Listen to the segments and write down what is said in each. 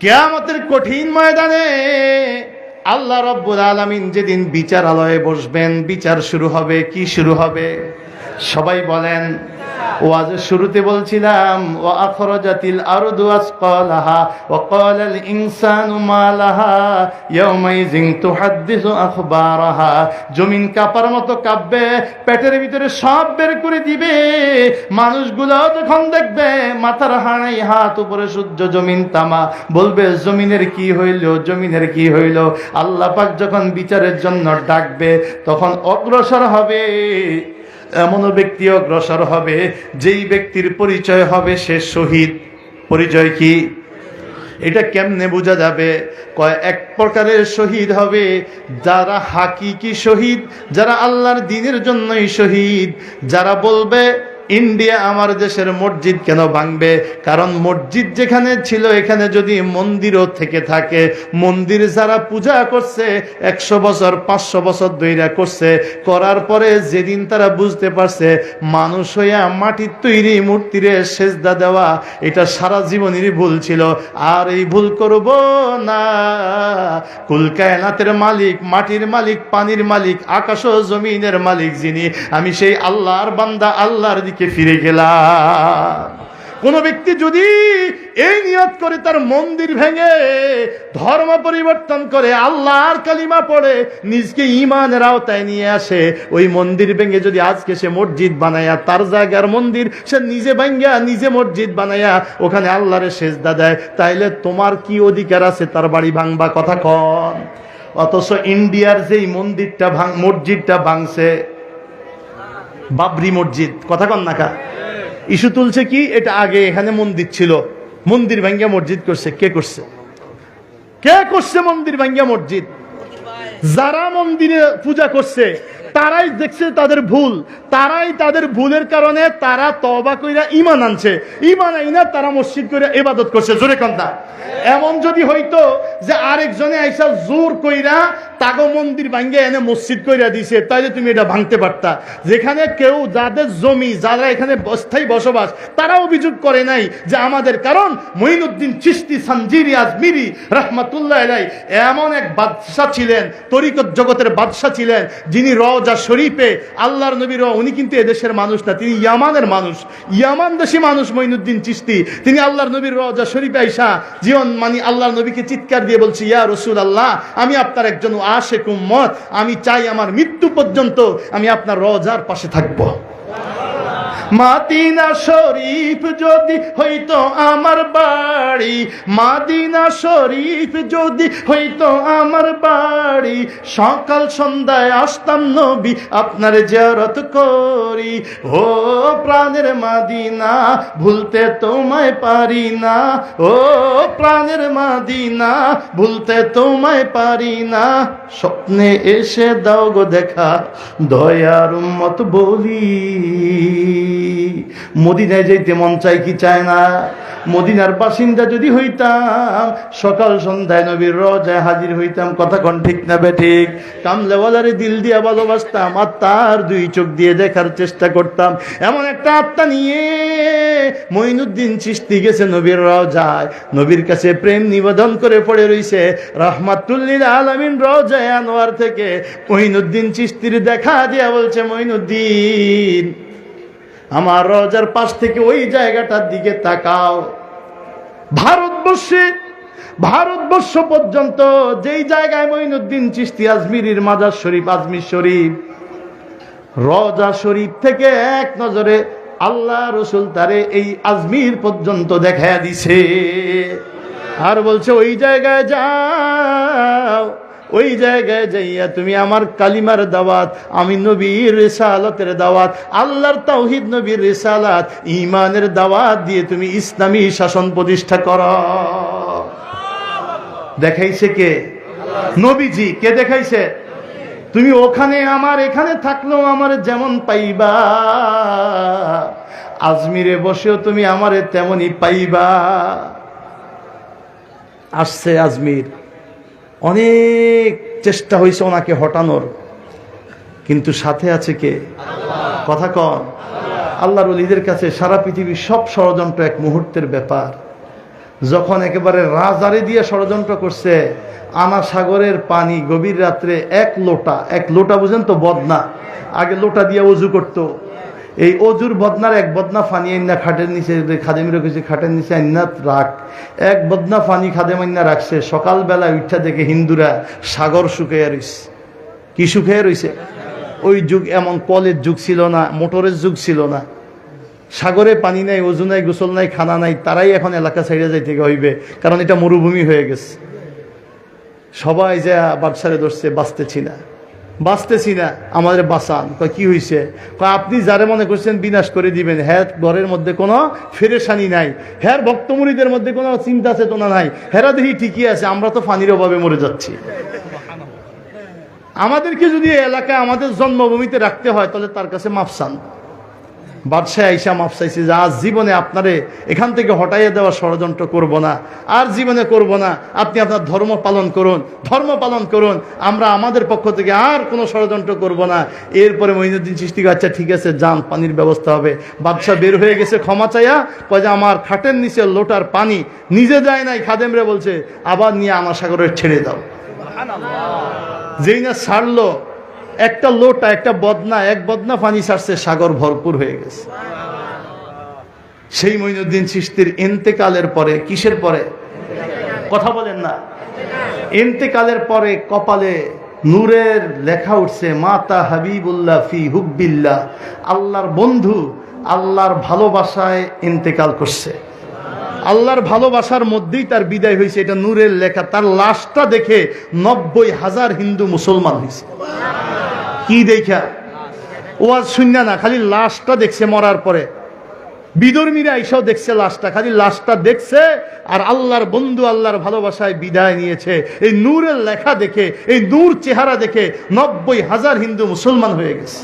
কেয়ামতের কঠিন ময়দানে আল্লাহ রব্বুল আলমিন যেদিন বিচারালয়ে বসবেন, বিচার শুরু হবে, কি শুরু হবে? সবাই বলেন ওয়াজের শুরুতে বলছিলাম ও আখরাজাতিল আরদু আসকালাহা, ওয়া ক্বালাল ইনসানু মা লাহা ইয়াওমাইযিন তুহাদ্দিসু আখবারাহা। জমিন কাপার মতো কাঁপবে, পেটের ভিতরে সব বের করে দিবে। মানুষগুলো যখন দেখবে, মাথার হাড়াই হাত উপরে সূর্য, জমিন তামা। বলবে, জমিনের কি হইল, জমিনের কি হইল? আল্লাহ পাক যখন বিচারের জন্য ডাকবে, তখন অগ্রসর হবে। এমন ব্যক্তি অগ্রসর হবে, যেই ব্যক্তির পরিচয় হবে সে শহীদ। পরিচয় কি? এটা কেমনে বোঝা যাবে? কয়, এক প্রকারের শহীদ হবে, যারা হাকি কি শহীদ, যারা আল্লাহর দিনের জন্যই শহীদ, যারা বলবে ইন্ডিয়া আমার দেশের মসজিদ কেন ভাঙবে? কারণ মসজিদ যেখানে ছিল, এখানে যদি মন্দিরও থেকে থাকে, মন্দির যারা পূজা করছে, একশো বছর, পাঁচশো বছর দইরা করছে, করার পরে যেদিন তারা বুঝতে পারছে, মানুষ হইয়া মাটির তৈরি মূর্তিরে সেজদা দেওয়া, এটা সারা জীবনেরই ভুল ছিল। আর এই ভুল করব না। কুলকায়নাতের মালিক, মাটির মালিক, পানির মালিক, আকাশ জমিনের মালিক যিনি, আমি সেই আল্লাহর বান্দা, আল্লাহর দিকে ফিরে গেলাম। কোন ব্যক্তি যদি এই নিয়ত করে তার মন্দির ভেঙে ধর্ম পরিবর্তন করে আল্লাহর কালিমা পড়ে, নিজকে ইমানের আওতায় নিয়ে আসে, ওই মন্দির ভেঙে যদি আজকে সে মসজিদ বানায়া, তার জায়গার মন্দির সে নিজে ভাঙ্গা নিজে মসজিদ বানায়া, ওখানে আল্লাহরে সেজদা দেয়, তাইলে তোমার কি অধিকার আছে তার বাড়ি ভাঙবা কথা কন? অথচ ইন্ডিয়ার যেই মন্দিরটা ভাঙ, মসজিদটা ভাঙছে বাবরি মসজিদ। কথা কন নাকা ইস্যু তুলছে কি? এটা আগে এখানে মন্দির ছিল। মন্দির ভাঙ্গিয়া মসজিদ করছে। কে করছে? কে করছে মন্দির ভাঙ্গিয়া মসজিদ? যারা মন্দিরে পূজা করছে, তারাই দেখছে তাদের ভুল। তারাই তাদের ভুলের কারণে তারা তবা কইরা ইমান আনছে। ইমান আইনা তারা মসজিদ করে ইবাদত করছে। জোরে কন্যা এমন যদি হইতো যে আরেকজনে আইসা জোর কইরা তাগো মন্দির ভাঙ্গে এনে মসজিদ কইরা দিছে তাইলে তুমি এটা ভাঙতে পারতা। যেখানে কেউ যাদের জমি, যারা এখানে স্থায়ী বসবাস, তারা অভিযোগ করে নাই যে আমাদের, কারণ মঈনুদ্দিন চিস্তি সানজিরি আজমিরি রহমাতুল্লাহ আলাই এমন এক বাদশাহ ছিলেন, তরিকত জগতের বাদশাহ ছিলেন, যিনি রওজা শরীফে আল্লাহর নবী নবীর উনি কিন্তু এদেশের মানুষ না, তিনি ইয়ামানের মানুষ। ইয়ামান দেশি মানুষ মঈনুদ্দিন চিস্তি তিনি আল্লাহর নবীর রওজা শরীফে আইসা জীবন মানি আল্লাহর নবীকে চিৎকার দিয়ে বলছি, ইয়া রসুল আল্লাহ আমি আপনার একজন আশেক উম্মত আমি চাই আমার মৃত্যু পর্যন্ত আমি আপনার রজার পাশে থাকব। মাদিনা শরীফ যদি হইতো আমার বাড়ি, মাদিনা শরীফ যদি হইতো আমার বাড়ি সকাল সন্ধ্যায় আসতাম নবী আপনার জিয়ারত করি। ও প্রাণের মাদিনা, ভুলতে তোমায় পারি না। ও প্রাণের মাদিনা, ভুলতে তোমায় পারি না। স্বপ্নে এসে দাও গো দেখা, দয়ার মত বলি। মদিনায় যাইতে মন চাই কি চায় না? মদিনার বাসিন্দা যদি হইতাম, সকাল সন্ধ্যায় নবীর রজায় হাজির হইতাম। কথা কন ঠিক না বে ঠিক? কামলেওয়ালারে দিল দিয়া ভালোবাসতাম, আর তার দুই চোখ দিয়ে দেখার চেষ্টা করতাম। এমন একটা আত্মা নিয়ে মঈনুদ্দিন চিস্তি গেছে নবীর রজায়। নবীর কাছে প্রেম নিবেদন করে পড়ে রইছে রহমাতুল্লিল আলমিন রজায় আনোয়ার থেকে। মঈনুদ্দিন চিস্তির দেখা দিয়া বলছে, মঈনুদ্দিন আমার রজার পাশ থেকে ওই জায়গাটার দিকে তাকাও। ভারতবর্ষে, ভারতবর্ষ পর্যন্ত যেই জায়গায় মঈনুদ্দিন চিস্তি আজমিরির মাজার শরীফ, আজমির শরীফ, রজা শরীফ থেকে এক নজরে আল্লাহ রসুল তারে এই আজমির পর্যন্ত দেখা দিছে। আর বলছে, ওই জায়গায় যাও। ওই জায়গায় যাইয়া তুমি আমার কালিমার দাওয়াত, আমি নবীর রেসালতের দাওয়াত, আল্লাহর তাওহিদ, নবীর রেসালাত ইমানের দাওয়াত দিয়ে তুমি ইসলামী শাসন প্রতিষ্ঠা কর। দেখাইছে কে? নবীজি, কে দেখাইছে? তুমি ওখানে আমার, এখানে থাকলেও আমার যেমন পাইবা। আজমিরে বসেও তুমি আমারে তেমনই পাইবা। আসছে আজমির। অনেক চেষ্টা হয়েছে ওনাকে হটানোর। কিন্তু সাথে আছে কে? কথা কন। আল্লাহর অলিদের কাছে সারা পৃথিবীর সব ষড়যন্ত্র এক মুহূর্তের ব্যাপার। যখন একেবারে রাজারে দিয়ে ষড়যন্ত্র করছে, আনা সাগরের পানি গভীর রাত্রে এক লোটা এক লোটা বুঝেন তো বদনা, আগে লোটা দিয়ে অজু করতো। এই অজুর বদনার এক বদনা ফানি আইনা খাটের নিচে, খাদেমি রেখেছে, খাটের নিচে আইনা রাখ। এক বদনা ফানি খাদেম আইনা রাখছে। সকালবেলা উঠা দেখে হিন্দুরা সাগর শুকিয়ে রইছে। কি শুকিয়ে রইছে? ওই যুগ এমন কলের যুগ ছিল না, মোটরের যুগ ছিল না। সাগরে পানি নাই ওজু নাই, গোসল নাই, খানা নাই, তারাই এখন এলাকা সাইডে যাইতে হইবে, কারণ এটা মরুভূমি হয়ে গেছে। সবাই যা বাদশারে ধরছে, বাঁচতেছি না। বাঁচতেছি না, আমাদের বাঁচান। কয়, কি হয়েছে আপনি যারে মনে করছেন বিনাশ করে দিবেন হ্যাঁ ঘরের মধ্যে কোনো ফেরেশানি নাই হ্যাঁ ভক্তমুড়িদের মধ্যে কোনো চিন্তা চেতনা নাই, হেরা দেখি ঠিকই আছে, আমরা তো ফানির অভাবে মরে যাচ্ছি। আমাদেরকে যদি এলাকায় আমাদের জন্মভূমিতে রাখতে হয়, তাহলে তার কাছে মাফসান বাদশাহ আইসা মাফ চাইছে, যে আজ জীবনে আপনারে এখান থেকে হটাইয়া দেওয়ার ষড়যন্ত্র করব না। আর জীবনে করব না। আপনি আপনার ধর্ম পালন করুন, ধর্ম পালন করুন। আমরা আমাদের পক্ষ থেকে আর কোনো ষড়যন্ত্র করব না। এরপরে মহিনুদ্দিন সৃষ্টি আচ্ছা ঠিক আছে, যান, পানির ব্যবস্থা হবে। বাদশাহ বের হয়ে গেছে ক্ষমা চাইয়া, কয় যে, আমার খাটের নিচে লোটার পানি নিজে যায় নাই। খাদেমরে বলছে, আবার নিয়ে আমার সাগরের ছেড়ে দাও। যেই না ছাড়লো একটা লোটা, একটা বদনা, এক বদনা পানি ছাড়ছে, সাগর ভরপুর হয়ে গেছে। সেই মঈনুদ্দিন চিস্তির ইন্তেকালের পরে, কিসের পরে? কথা বলেন না। ইন্তেকালের পরে কপালে নূরের লেখা উঠছে, মাতা হাবিবুল্লাহ ফি হুব্বিল্লাহ। আল্লাহর বন্ধু আল্লাহর ভালোবাসায় ইন্তেকাল করছে। আল্লাহর ভালোবাসার মধ্যেই তার বিদায় হয়েছে, এটা নূরের লেখা। তার লাশটা দেখে নব্বই হাজার হিন্দু মুসলমান হয়েছে। কি দেখা? ওয়াজ শূন্য না, খালি লাশটা দেখছে মরার পরে। বিদর্মীরা এসেও দেখছে লাশটা, খালি লাশটা দেখছে আর আল্লাহর বন্ধু, আল্লাহর ভালোবাসায় বিদায় নিয়েছে। এই নূরের লেখা দেখে, এই নূর চেহারা দেখে নব্বই হাজার হিন্দু মুসলমান হয়ে গেছে।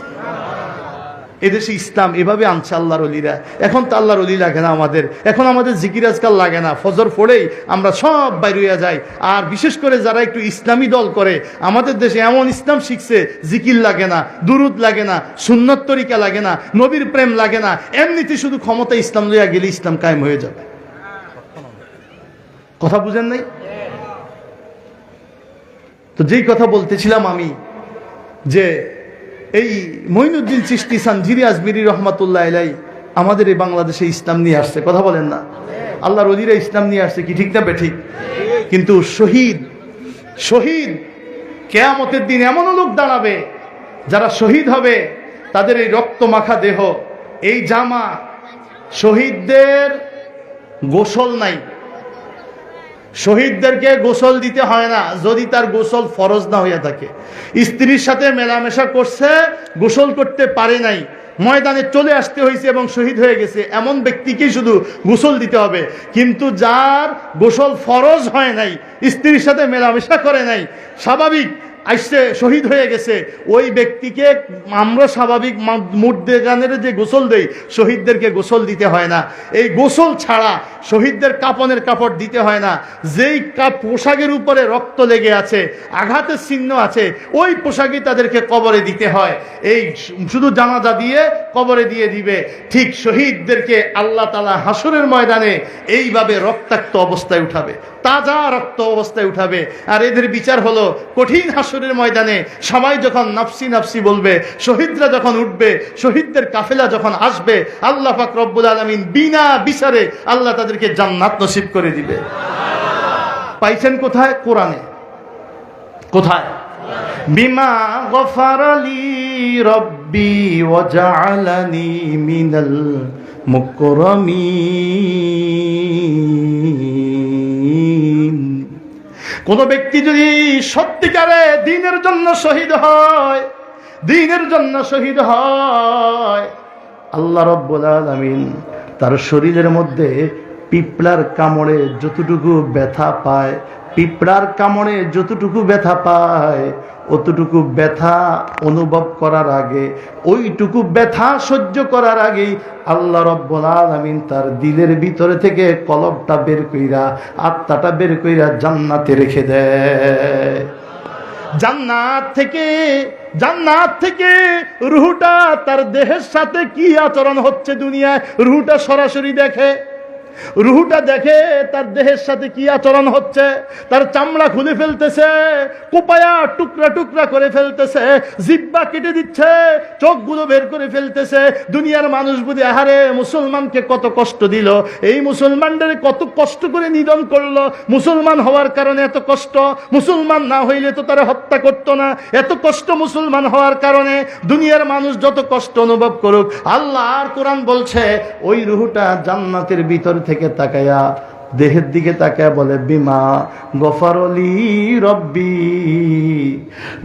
এদেশে ইসলাম, এভাবে আনছে আল্লাহর অলিরা। এখন তো আল্লাহর অলি লাগে না আমাদের। এখন আমাদের জিকির আজকাল লাগে না। ফজর পড়েই আমরা সব বাইরিয়া যাই। আর বিশেষ করে যারা একটু ইসলামী দল করে, আমাদের দেশে এমন ইসলাম শিখছে, জিকির লাগে না, দুরুদ লাগে না, সুন্নত তরিকা লাগে না, নবীর প্রেম লাগে না। এমনিতে শুধু ক্ষমতা ইসলাম লইয়া গেলে ইসলাম কায়েম হয়ে যাবে। কথা বুঝেন নাই? তো যেই কথা বলতেছিলাম আমি, যে এই মঈনুদ্দিন চিস্তি সানজিরি আজমিরি রহমাতুল্লাহ এলাই আমাদের এই বাংলাদেশে ইসলাম নিয়ে আসছে, কথা বলেন না। আল্লাহর অলিরা ইসলাম নিয়ে আসছে, কি ঠিক না বেঠিক? কিন্তু শহীদ শহীদ কেয়ামতের দিন এমনও লোক দাঁড়াবে, যারা শহীদ হবে, তাদের এই রক্ত মাখা দেহ, এই জামা, শহীদদের গোসল নাই। শহীদদেরকে গোসল দিতে হয় না, যদি তার গোসল ফরজ না হইয়া থাকে। স্ত্রীর সাথে মেলামেশা করছে, গোসল করতে পারে নাই। ময়দানে চলে আসতে হয়েছে এবং শহীদ হয়ে গেছে। এমন ব্যক্তিকেই শুধু গোসল দিতে হবে। কিন্তু যার গোসল ফরজ হয় নাই, স্ত্রীর সাথে মেলামেশা করে নাই, স্বাভাবিক আসছে শহীদ হয়ে গেছে। ওই ব্যক্তিকে আমরা স্বাভাবিক মুর্দে গানের যে গোসল দেই, শহীদদেরকে গোসল দিতে হয় না। এই গোসল ছাড়া শহীদদের কাপনের কাপড় দিতে হয় না। যেই পোশাকের উপরে রক্ত লেগে আছে, আঘাতের চিহ্ন আছে, ওই পোশাকই তাদেরকে কবরে দিতে হয়। এই শুধু জানাজা দিয়ে কবরে দিয়ে দিবে। ঠিক শহীদদেরকে আল্লাহ তালা হাসরের ময়দানে এইভাবে রক্তাক্ত অবস্থায় উঠাবে। তাজা রক্ত অবস্থায় উঠাবে। আর এদের বিচার হলো কঠিন হাসরের ময়দানে সবাই যখন নাফসি নাফসি বলবে, শহীদরা যখন উঠবে, শহীদদের কাফেলা যখন আসবে, আল্লাহ পাক রব্বুল আলমিন বিনা বিচারে আল্লাহ তাদেরকে জান্নাত নসিব করে দিবে। পাইছেন কোথায়? কোরআনে। কোথায়? বিমা গফারালি রব্বি ওয়াজআলানি মিনাল মুকরমিন। কোন ব্যক্তি যদি সত্যিকারে দিনের জন্য শহীদ হয়, দিনের জন্য শহীদ হয়, আল্লাহ রব্বুল তার শরীরের মধ্যে পিঁপড়ার কামড়ে যতটুকু ব্যথা পায়, পিঁপড়ার কামড়ে যতটুকু ব্যথা পায় অতটুকু ব্যথা অনুভব করার আগে, ওইটুকু ব্যথা সহ্য করার আগেই আল্লাহ রব্বুল আলামিন তার দিলের ভিতরে থেকে কলবটা বের কইরা, আত্মাটা বের কইরা জান্নাতে রেখে দেয়। জান্নাত থেকে জান্নাত থেকে রুহুটা তার দেহের সাথে কি আচরণ হচ্ছে দুনিয়ায়? রুহুটা সরাসরি দেখে। রুহুটা দেখে তার দেহের সাথে কি আচরণ হচ্ছে? তার চামড়া খুলে ফেলতেছে, কোপায়া টুকরা টুকরা করে ফেলতেছে, জিব্বা কেটে দিচ্ছে, চোখগুলো বের করে ফেলতেছে। দুনিয়ার মানুষ বুঝি, আহারে, মুসলমানকে কত কষ্ট দিল। এই মুসলমানদের কত কষ্ট করে নিধন করল। মুসলমান হওয়ার কারণে এত কষ্ট। মুসলমান না হইলে তো তারা হত্যা করতো না। এত কষ্ট মুসলমান হওয়ার কারণে দুনিয়ার মানুষ যত কষ্ট অনুভব করুক, আল্লাহ আর কোরআন বলছে, ওই রুহুটা জান্নাতের ভিতর থেকে তাকায়া, দেহের দিকে তাকায় বলে, বিমা গফারলি রব্বি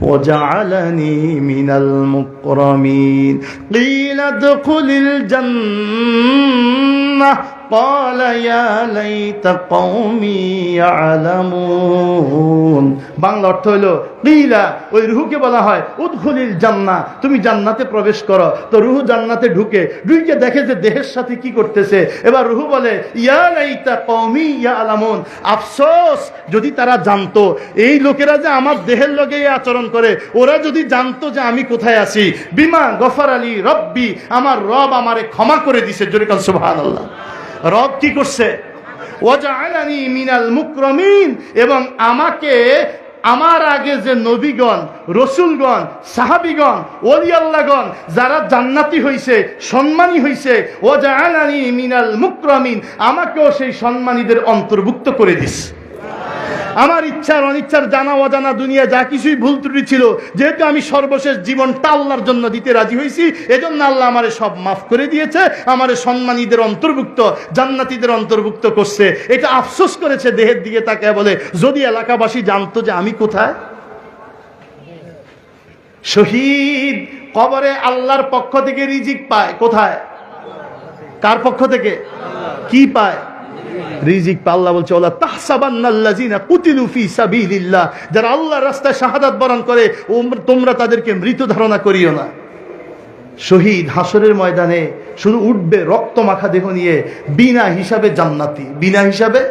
ও জালানি মিনাল মুকরমিন, কিলা দখুলিল জান্নাহ। বাংলা অর্থ হলো কিলা, ওই রুহুকে বলা হয় উদ্ঘুলিল জান্না তুমি জান্নাতে প্রবেশ করো। তো রুহু জান্নাতে ঢুকে ঢুকে দেখে যে দেহের সাথে কি করতেছে। এবার রুহু বলে, ইয়া লাইতা কৌমি ইয়া আলামুন আফসোস, যদি তারা জানতো, এই লোকেরা যে আমার দেহের লোকে আচরণ করে, ওরা যদি জানতো যে আমি কোথায় আছি, বিমা গফার আলী রব্বি, আমার রব আমারে ক্ষমা করে দিছে। জোরে কাল সুবহানাল্লাহ। রব কি করছে? এবং আমাকে, আমার আগে যে নবীগণ, রসুলগণ, সাহাবিগণ, ওলিয়াল্লাগণ, যারা জান্নাতি হইছে, সম্মানী হইছে ও জাহানানি মিনাল মুক্রমিন, আমাকেও সেই সম্মানীদের অন্তর্ভুক্ত করে দিস। আমার ইচ্ছার, অনিচ্ছার জানা অজানা দুনিয়া যা কিছুই ভুল ত্রুটি ছিল, যেহেতু আমি সর্বশেষ জীবনটা আল্লাহর জন্য দিতে রাজি হয়েছি এজন্য আল্লাহ আমারে সব মাফ করে দিয়েছে, আমারে সম্মানীদের অন্তর্ভুক্ত, জান্নাতীদের অন্তর্ভুক্ত করছে। এটা আফসোস করেছে দেহের দিকে তাকে বলে, যদি এলাকাবাসী জানতো যে আমি কোথায়? শহীদ কবরে আল্লাহর পক্ষ থেকে রিজিক পায়, কোথায়? কার পক্ষ থেকে? কি পায়? রিজিক পাল্লা বলছে, ওলা তাহসাবান্নাল্লাযিনা কুতিলু ফি সাবিলিল্লাহ। যারা আল্লাহর রাস্তায় শাহাদাত বরণ করে তোমরা তাদেরকে মৃত ধারণা করিও না। শহীদ হাসরের ময়দানে শুধু উঠবে রক্ত মাখা দেহ নিয়ে, বিনা হিসাবে জান্নাতি। বিনা হিসাবে?